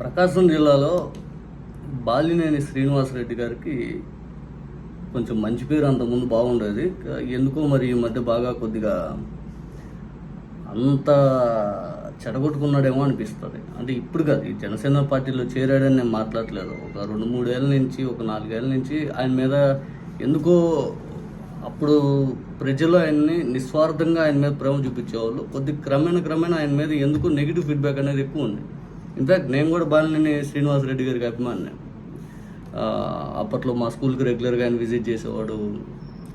ప్రకాశం జిల్లాలో బాలినేని శ్రీనివాసరెడ్డి గారికి కొంచెం మంచి పేరు అంతకుముందు బాగుండేది. ఎందుకో మరి ఈ మధ్య బాగా కొద్దిగా అంత చెడగొట్టుకున్నాడేమో అనిపిస్తుంది. అంటే ఇప్పుడు కాదు ఈ జనసేన పార్టీలో చేరాడని నేను మాట్లాడలేదు ఒక రెండు మూడేళ్ళ నుంచి ఒక నాలుగేళ్ళ నుంచి ఆయన మీద ఎందుకో అప్పుడు ప్రజలు ఆయన్ని నిస్వార్థంగా ఆయన మీద ప్రేమ చూపించేవాళ్ళు. కొద్ది క్రమేణ క్రమేణ ఆయన మీద ఎందుకు నెగిటివ్ ఫీడ్బ్యాక్ అనేది ఎక్కువ ఉంది. ఇన్ఫ్యాక్ట్ నేను కూడా బాలినేని శ్రీనివాసరెడ్డి గారికి అభిమాని అప్పట్లో మా స్కూల్కి రెగ్యులర్గా ఆయన విజిట్ చేసేవాడు.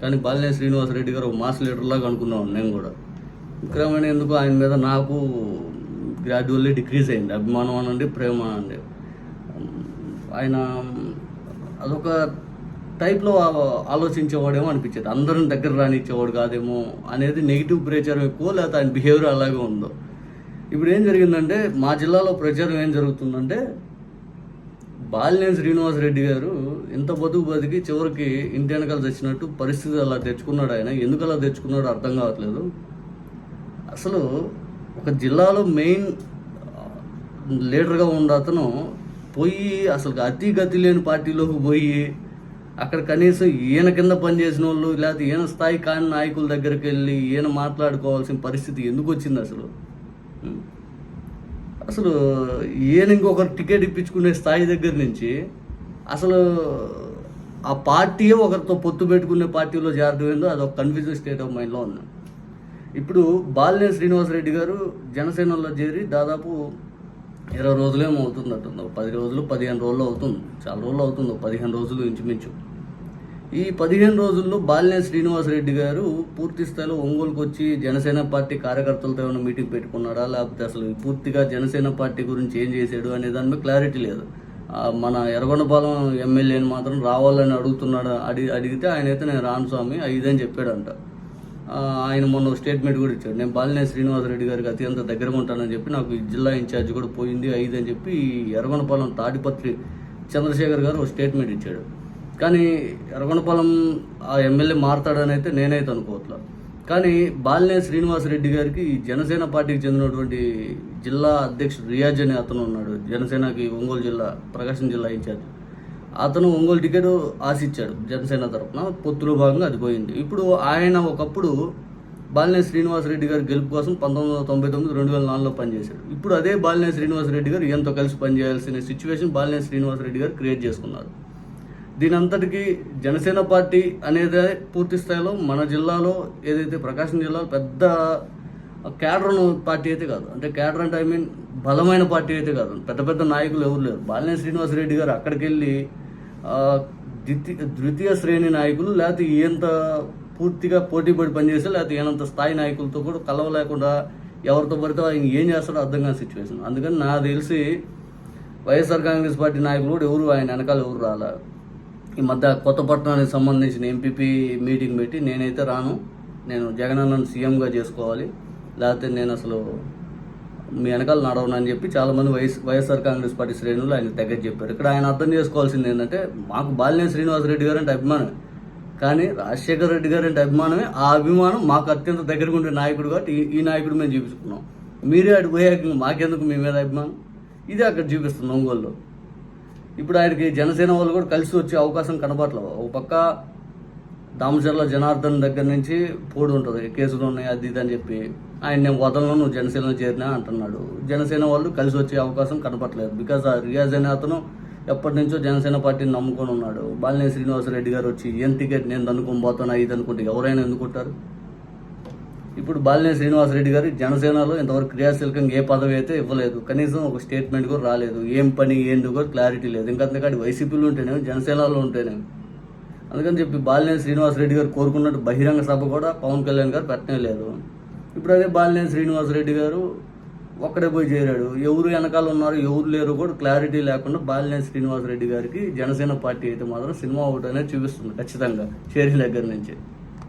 కానీ బాలినేని శ్రీనివాసరెడ్డి గారు ఒక మాస్ లీడర్లాగా అనుకున్నాను నేను కూడా. క్రమేణా ఎందుకు ఆయన మీద నాకు గ్రాడ్యువల్లీ డిక్రీజ్ అయింది. అభిమానం అనండి ప్రేమ అనండి. ఆయన అదొక టైప్లో ఆలోచించేవాడేమో అనిపించేది. అందరిని దగ్గర రానిచ్చేవాడు కాదేమో అనేది నెగిటివ్ ప్రచారం ఎక్కువ లేకపోతే ఆయన బిహేవియర్ అలాగే ఉందో. ఇప్పుడు ఏం జరిగిందంటే మా జిల్లాలో ప్రచారం ఏం జరుగుతుందంటే బాలినేని శ్రీనివాస్ రెడ్డి గారు ఇంత బతుకు బతికి చివరికి ఇంటి వెనకాల తెచ్చినట్టు పరిస్థితి అలా తెచ్చుకున్నాడు ఆయన. ఎందుకు అలా తెచ్చుకున్నాడో అర్థం కావట్లేదు. అసలు ఒక జిల్లాలో మెయిన్ లీడర్గా ఉన్న అతను పోయి అసలు అతి గతి లేని పార్టీలోకి పోయి అక్కడ కనీసం ఈయన కింద పనిచేసిన వాళ్ళు లేకపోతే ఈయన స్థాయి కాని నాయకుల దగ్గరికి వెళ్ళి ఈయన మాట్లాడుకోవాల్సిన పరిస్థితి ఎందుకు వచ్చింది అసలు? అసలు ఈయన ఇంకొకరు టికెట్ ఇప్పించుకునే స్థాయి దగ్గర నుంచి అసలు ఆ పార్టీయే ఒకరితో పొత్తు పెట్టుకునే పార్టీలో చేరడం ఏందో అది ఒక కన్ఫ్యూజన్ స్టేట్ ఆఫ్ మైండ్లో ఉంది. ఇప్పుడు బాలినే శ్రీనివాసరెడ్డి గారు జనసేనలో చేరి దాదాపు ఇరవై రోజులేమో అవుతుంది అంటుంది పది రోజులు పదిహేను రోజులు అవుతుంది చాలా రోజులు అవుతుంది పదిహేను రోజులు ఇంచుమించు. ఈ పదిహేను రోజుల్లో బాలినే శ్రీనివాసరెడ్డి గారు పూర్తి స్థాయిలో ఒంగోలుకు వచ్చి జనసేన పార్టీ కార్యకర్తలతో ఏమైనా మీటింగ్ పెట్టుకున్నాడా? లేకపోతే అసలు పూర్తిగా జనసేన పార్టీ గురించి ఏం చేశాడు అనే దాని మీద క్లారిటీ లేదు. మన ఎర్రగొండపాలెం ఎమ్మెల్యేని మాత్రం రావాలని అడుగుతున్నాడు? అడిగి అడిగితే ఆయన అయితే నేను రాను స్వామి ఇదని చెప్పాడంట. ఆయన మొన్న ఒక స్టేట్మెంట్ కూడా ఇచ్చాడు. నేను బాలినే శ్రీనివాసరెడ్డి గారికి అత్యంత దగ్గరగా ఉంటానని చెప్పి నాకు జిల్లా ఇన్ఛార్జ్ కూడా పోయింది అయిదని చెప్పి ఈ ఎర్రగొండపాలెం తాడిపత్రి చంద్రశేఖర్ గారు ఒక స్టేట్మెంట్ ఇచ్చాడు. కానీ ఎర్రగొండపాలెం ఆ ఎమ్మెల్యే మారతాడని అయితే నేనైతే అనుకోవట్లా. కానీ బాలినే శ్రీనివాసరెడ్డి గారికి జనసేన పార్టీకి చెందినటువంటి జిల్లా అధ్యక్షుడు రియాజ్ అనే అతను ఉన్నాడు. జనసేనకి ఒంగోలు జిల్లా ప్రకాశం జిల్లా ఇన్ఛార్జ్. అతను ఒంగోలు టికెట్ ఆశించాడు జనసేన తరఫున. పొత్తులో భాగంగా అది పోయింది. ఇప్పుడు ఆయన ఒకప్పుడు బాలినే శ్రీనివాసరెడ్డి గారు గెలుపు కోసం పంతొమ్మిది వందల తొంభై తొమ్మిది రెండు వేల నాలుగులో పనిచేశాడు. ఇప్పుడు అదే బాలినే శ్రీనివాసరెడ్డి గారు ఈయనతో కలిసి పనిచేయాల్సిన సిచ్యువేషన్ బాలినే శ్రీనివాసరెడ్డి గారు క్రియేట్ చేసుకున్నారు. దీని జనసేన పార్టీ అనేది పూర్తి స్థాయిలో మన జిల్లాలో ఏదైతే ప్రకాశం జిల్లాలో పెద్ద క్యాడర్ పార్టీ అయితే కాదు. అంటే క్యాడర్ అంటే ఐ మీన్ బలమైన పార్టీ అయితే కాదు. పెద్ద పెద్ద నాయకులు ఎవరు లేరు. బాలినేని శ్రీనివాసరెడ్డి గారు అక్కడికి వెళ్ళి ద్వితీయ ద్వితీయ శ్రేణి నాయకులు లేకపోతే ఈయంత పూర్తిగా పోటీ పడి పనిచేస్తే లేకపోతే ఈయనంత స్థాయి నాయకులతో కూడా కలవలేకుండా ఎవరితో పడితే ఆయన ఏం చేస్తాడో అర్థం కాని సిచ్యువేషన్. అందుకని నాకు తెలిసి వైఎస్ఆర్ కాంగ్రెస్ పార్టీ నాయకులు కూడా ఎవరు ఆయన వెనకాల ఎవరు రాలేదు ఈ మధ్య కొత్తపట్నానికి సంబంధించిన ఎంపీపీ మీటింగ్ పెట్టి నేనైతే రాను. నేను జగనన్నను సీఎంగా చేసుకోవాలి. లేకపోతే నేను అసలు మీ వెనకాల నడవనని చెప్పి చాలామంది వైఎస్ వైఎస్ఆర్ కాంగ్రెస్ పార్టీ శ్రేణులు ఆయన దగ్గర చెప్పారు. ఇక్కడ ఆయన అర్థం చేసుకోవాల్సింది ఏంటంటే మాకు బాలినేని శ్రీనివాసరెడ్డి గారు అంటే అభిమానం కానీ రాజశేఖర రెడ్డి గారు అంటే అభిమానమే. ఆ అభిమానం మాకు అత్యంత దగ్గరగా ఉండే నాయకుడు కాబట్టి ఈ- నాయకుడు మేము చూపించుకున్నాం మీరే అటు పోయాక మాకెందుకు మీ మీద అభిమానం? ఇదే అక్కడ చూపిస్తుంది ఒంగోలులో. ఇప్పుడు ఆయనకి జనసేన వాళ్ళు కూడా కలిసి వచ్చే అవకాశం కనబడలేదు ఒక పక్క దామచర్ల జనార్దన్ దగ్గర నుంచి పోడు ఉంటుంది. కేసులు ఉన్నాయి అది ఇది అని చెప్పి. ఆయన నేను వదలను నువ్వు జనసేనలో చేరినా అంటున్నాడు. జనసేన వాళ్ళు కలిసి వచ్చే అవకాశం కనపట్లేదు బికాజ్ ఆ రియాజ్ అనే అతను ఎప్పటి నుంచో జనసేన పార్టీని నమ్ముకొని ఉన్నాడు. బాలినేని శ్రీనివాసరెడ్డి గారు వచ్చి ఏం టికెట్ నేను అనుకొని ఇది అనుకుంటే ఎవరైనా ఎందుకుంటారు? ఇప్పుడు బాలినేని శ్రీనివాసరెడ్డి గారు జనసేనలో ఇంతవరకు క్రియాశీలకంగా ఏ పదవి అయితే ఇవ్వలేదు. కనీసం ఒక స్టేట్మెంట్ కూడా రాలేదు. ఏం పని ఏంటి కూడా క్లారిటీ లేదు. ఇంకా అంతకాడి వైసీపీలో ఉంటేనేమి జనసేనలో ఉంటేనే. అందుకని చెప్పి బాలినేని శ్రీనివాసరెడ్డి గారు కోరుకున్నట్టు బహిరంగ సభ కూడా పవన్ కళ్యాణ్ గారు పెట్టనే లేదు. ఇప్పుడు అదే బాలినేని శ్రీనివాసరెడ్డి గారు ఒక్కడే పోయి చేరాడు. ఎవరు వెనకాల ఉన్నారు ఎవరు లేరు కూడా క్లారిటీ లేకుండా బాలినేని శ్రీనివాసరెడ్డి గారికి జనసేన పార్టీ అయితే మాత్రం సినిమా ఒకటి అనేది చూపిస్తుంది ఖచ్చితంగా. చేరిన దగ్గర నుంచి.